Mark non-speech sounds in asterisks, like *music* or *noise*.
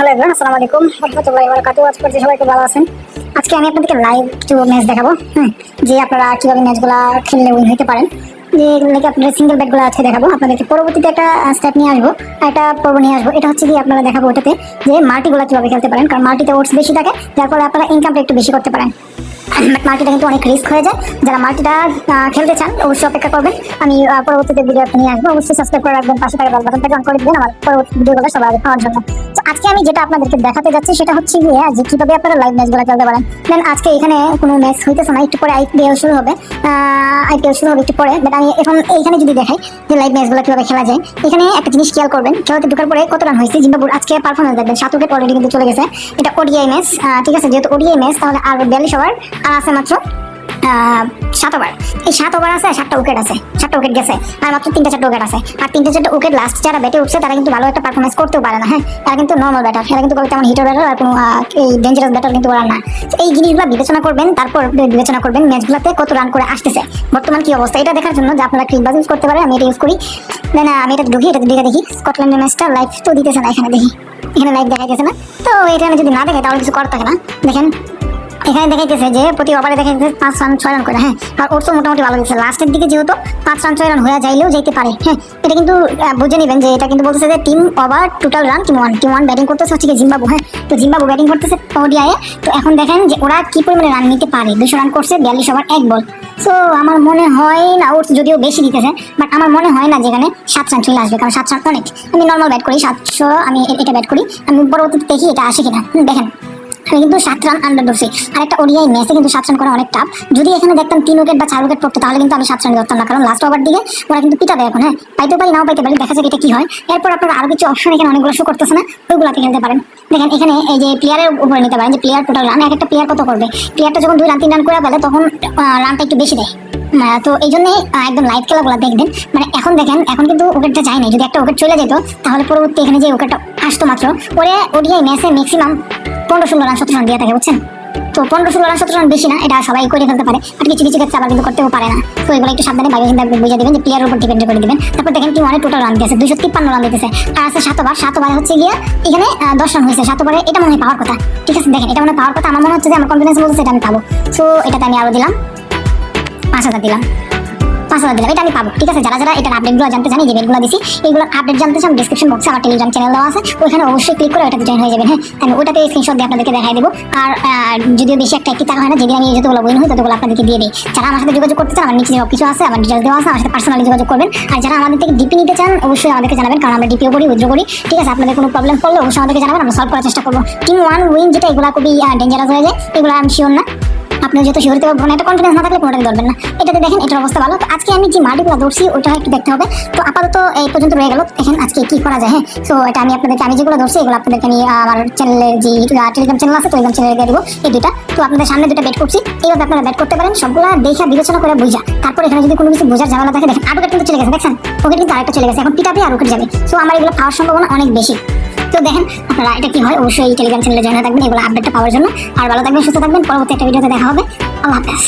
Hello everyone আসসালামু আলাইকুম। রহমতুল্লাহি ওয়া বারাকাতুহু আজকে যে সবাই ভালো আছেন। আজকে আমি আপনাদেরকে লাইভ কিছু ম্যাচ দেখাবো হ্যাঁ যে আপনারা কীভাবে ম্যাচগুলো খেললে উইন হতে পারেন। যে এগুলোকে আপনাদের সিঙ্গেল ব্যাটগুলো আজকে দেখাবো। আপনাদেরকে পরবর্তীতে একটা স্টেপ নিয়ে আসব একটা পর্ব নিয়ে আসব। এটা হচ্ছে কি আপনারা দেখাবো ওটাতে যে মাল্টিগুলো কীভাবে খেলতে পারেন, কারণ মাল্টিতে ওটস বেশি থাকে, যার ফলে আপনারা ইনকামটা একটু বেশি করতে পারেন। *clears throat* বাট মাল্টিটা কিন্তু অনেক রিস্ক হয়ে যায়। যারা মাল্টিটা খেলতে চান, অবশ্যই অপেক্ষা করবেন। আমি পরবর্তীতে ভিডিও নিয়ে আসব। অবশ্যই সাবস্ক্রাইব করে রাখবেন, পাশে থাকা বেল বাটনটাকে অন করে দিবেন। আমার পরবর্তী ভিডিওগুলো সবার আগে পাওয়ার জন্য। আজকে আমি যেটা আপনাদেরকে দেখাতে যাচ্ছি সেটা হচ্ছে গিয়ে যে কীভাবে আপনারা লাইভ ম্যাচগুলো খেলতে পারেন। দেন আজকে এখানে কোনো ম্যাচ হইতেছে না, একটু পরে আইপিএল শুরু হবে। আইপিএল শুরু হবে একটু পরে। বাট আমি এখন এইখানে যদি দেখাই যে লাইভ ম্যাচগুলো কীভাবে খেলা যায়, এখানে একটা জিনিস খেয়াল করবেন, খেলাতে ঢোকার পরে কত রান হয়েছে? জিম্বাবুর আজকে পারফরমেন্স দেখবেন, সাত উইকেট অলরেডি কিন্তু চলে গেছে। এটা ওডিআই ম্যাচ ঠিক আছে? যেহেতু ওডিআই ম্যাচ তাহলে আর বিয়াল্লিশ ওভার আর আছে মাত্র সাত ওভার। এই সাত ওভার আছে, সাতটা উইকেট আছে, সাতটা উইকেট গেছে। আর মাত্র তিনটা চারটা উইকেট আছে। আর তিনটা চারটা উইকেট লাস্ট যারা ব্যাটে উঠছে, তারা কিন্তু ভালো একটা পারফরমেন্স করতেও পারে না হ্যাঁ? তারা কিন্তু নর্মাল ব্যাটার এরা কিন্তু তেমন হিটার ব্যাটার আর কোনো এই ডেঞ্জারাস ব্যাটার কিন্তু ওরা না। এই জিনিসগুলো বিবেচনা করবেন, তারপর বিবেচনা করবেন ম্যাচগুলোতে কত রান করে আসতেছে। বর্তমান কি অবস্থা? এটা দেখার জন্য যে আপনারা ক্রিকবাজ ইউজ করতে পারেন, আমি এটা ইউজ করি। না না, আমি এটা ঢুকি এটা দিকে দেখি। স্কটল্যান্ডের ম্যাচটা লাইভ তো দিতেছে না, এখানে দেখি। এখানে লাইভ দেখাইতেছে না। তো এখানে যদি না দেখে, তাহলে কিছু করতে থাকে না। দেখেন। এখানে দেখাইতেছে যে প্রতি ওভারে দেখাইতেছে পাঁচ রান, ছয় রান করে হ্যাঁ। আর ওর তো মোটামুটি ভালো দিচ্ছে লাস্টের দিকে যেহেতু পাঁচ রান, ছয় রান হয়ে যাইলেও যেতে পারে হ্যাঁ। এটা কিন্তু বুঝে নেবেন যে এটা কিন্তু বলতেছে যে team over total run team one team one batting করতেছে হচ্ছে জিম্বাবু হ্যাঁ। তো জিম্বাবু ব্যাটিং করতেছে ওডিআই তো এখন দেখেন যে ওরা কি পরিমাণে রান নিতে পারে। দুশো রান করছে, বিয়াল্লিশ ওভার এক বল সো আমার মনে হয় না, ওর যদিও বেশি দিতেছে বাট আমার মনে হয় না যেখানে সাত রান চলে আসবে, কারণ সাত রান অনেক। আমি নর্মাল ব্যাট করি, সাতশো, আমি এটা ব্যাট করি। আমি পরবর্তীতে দেখি এটা আসে কিনা। দেখেন। আমি কিন্তু সাত রান আন্ডার ধরছি। আর একটা ওডিআই ম্যাচে কিন্তু সাত রান করা অনেক টাফ যদি এখানে দেখতাম তিন উইকেট বা চার উইকেট পড়তো, তাহলে কিন্তু আমি সাত রান ধরতাম না। কারণ লাস্ট ওভার দিকে ওরা কিন্তু পিটা দেয় এখন হ্যাঁ? পাইতে পারি, নাও পাইতে পারি, দেখা যাক এটা কি হয়। এরপর আপনারা আরও কিছু অপশন এখানে অনেকগুলো শো করতেছে না ওইগুলো আপনি খেলতে পারেন। দেখেন, এখানে এই যে প্লেয়ারের উপরে নিতে পারেন, যে প্লেয়ার টোটাল রান এক একটা প্লেয়ার কত করবে? প্লেয়ারটা যখন দুই রান তিন রান করে ফেলে, তখন রানটা একটু বেশি দেয়। তো এই জন্যই একদম লাইভ খেলাগুলো দেখবেন। মানে এখন দেখেন, এখন কিন্তু উইকেটটা যায় না যদি একটা উইকেট চলে যেত, তাহলে পরবর্তী এখানে যে উইকেটটা আসতো মাত্র ওরে ওডিআই ম্যাচে ম্যাক্সিমাম পনেরো ষোলো রান সতেরো রান দিয়ে থাকে, বুঝছেন? তো পনেরো ষোলো রান সতেরো রান বেশি না, এটা সবাই করে ফেলতে পারে। আর কিছু কিছু ক্ষেত্রে আবার কিন্তু করতেও পারে না। তো এগুলো একটু সাবধানে বাইরে বুঝে দেবেন যে উপর ডিপেন্ড করে দেবেন। তারপর দেখেন কি অনেক টোটাল রান দিয়েছে দুশো তিপ্পান্ন রান দিতেছে। আর আছে সাত ওভার সাত ওভার হচ্ছে গিয়ে এখানে দশ রান হয়েছে। সাত ওভারে এটা মনে হয় পাওয়ার কথা। ঠিক আছে, দেখেন, এটা মনে পাওয়ার কথা। আমার মনে হচ্ছে যে আমার কনফিডেন্স বলছে এটা আমি পাবো। সো এটাতে আমি আরও দিলাম, পাঁচ হাজার দিলাম। পাঁচ হাজার দিলাম, এটা আমি পাবো, ঠিক আছে? যারা যারা এটার আপডেটগুলো জানতে চান যে ডেটগুলো দিছি এইগুলো আপডেট জানতে চান ডিসক্রিপশন বক্সে আমার টেলিগ্রাম চ্যানেল দেওয়া আছে, ওইখানে অবশ্যই ক্লিক করে ওটাতে জয়েন হয়ে যাবেন হ্যাঁ? আমি ওটাতে স্ক্রিনশট দিয়ে আপনাদেরকে দেখাই দেবো। আর যদিও বেশি একটা একটি টাকা হয় না যেদিন আমি যতগুলো বই হই ততগুলো আপনাদেরকে দিয়ে দিই। যারা আমার সাথে যোগাযোগ করতে চান, আমার নিচে কিছু আছে, আমার ডিটেলস দেওয়া আছে, আমার সাথে পার্সোনালি যোগাযোগ করবেন। আর যারা আমাদের থেকে ডিপি নিতে চান, অবশ্যই আমাদেরকে জানাবেন, কারণ আমরা ডিপিও করি উইথড্র করি। ঠিক আছে, আপনাদের কোনো প্রবলেম পড়লে অবশ্যই আমাদেরকে জানাবেন, আমরা সলভ করার চেষ্টা করব। টিম ওয়ান উইন যেটা এগুলো খুবই ডেঞ্জারাস হয়ে যায়, এগুলো আমি শিওর না। আপনি যেহেতু শিওরিতে পারবেন একটা কনফিডেন্স না থাকলে কোনোটাকে ধরবেন না। এটাতে দেখেন, এটার অবস্থা ভালো। তো আজকে আমি যে মাল্টিগুলো ধরছি ওটা একটু দেখতে হবে। তো আপাতত এই পর্যন্ত রয়ে গেল। দেখেন আজকে কি করা যায় হ্যাঁ? তো এটা আমি আপনাদেরকে, আমি যেগুলো ধরছি এগুলো আপনাদেরকে আমি আমার চ্যানেলের যে টেলিগ্রাম চ্যানেল আছে টেলিগ্রাম চ্যানেলে দিয়ে দেবো এই দুটা তো আপনাদের সামনে দুটো বেট করছি। এইভাবে আপনারা বেট করতে পারেন, সবগুলো দেখা বিবেচনা করে বুঝা। তারপর এখানে যদি কোনো কিছু বোঝার ঝামেলা থাকে, দেখেন আটু কিন্তু চলে গেছে, দেখছেন? ওকে কিন্তু আরেকটা চলে গেছে, এখন পিটাপি আর উঠে যাবে। সো আমার এগুলো পাওয়ার সম্ভাবনা অনেক বেশি। তো দেখেন আপনারা এটা কি হয় অবশ্যই এই টেলিগ্রাম চ্যানেলে জয়েন হয়ে থাকবেন, এগুলো আপডেটটা পাওয়ার জন্য। আর ভালো থাকবেন, সুস্থ থাকবেন, পরবর্তী একটা ভিডিওতে দেখা হবে। আল্লাহ হাফেজ।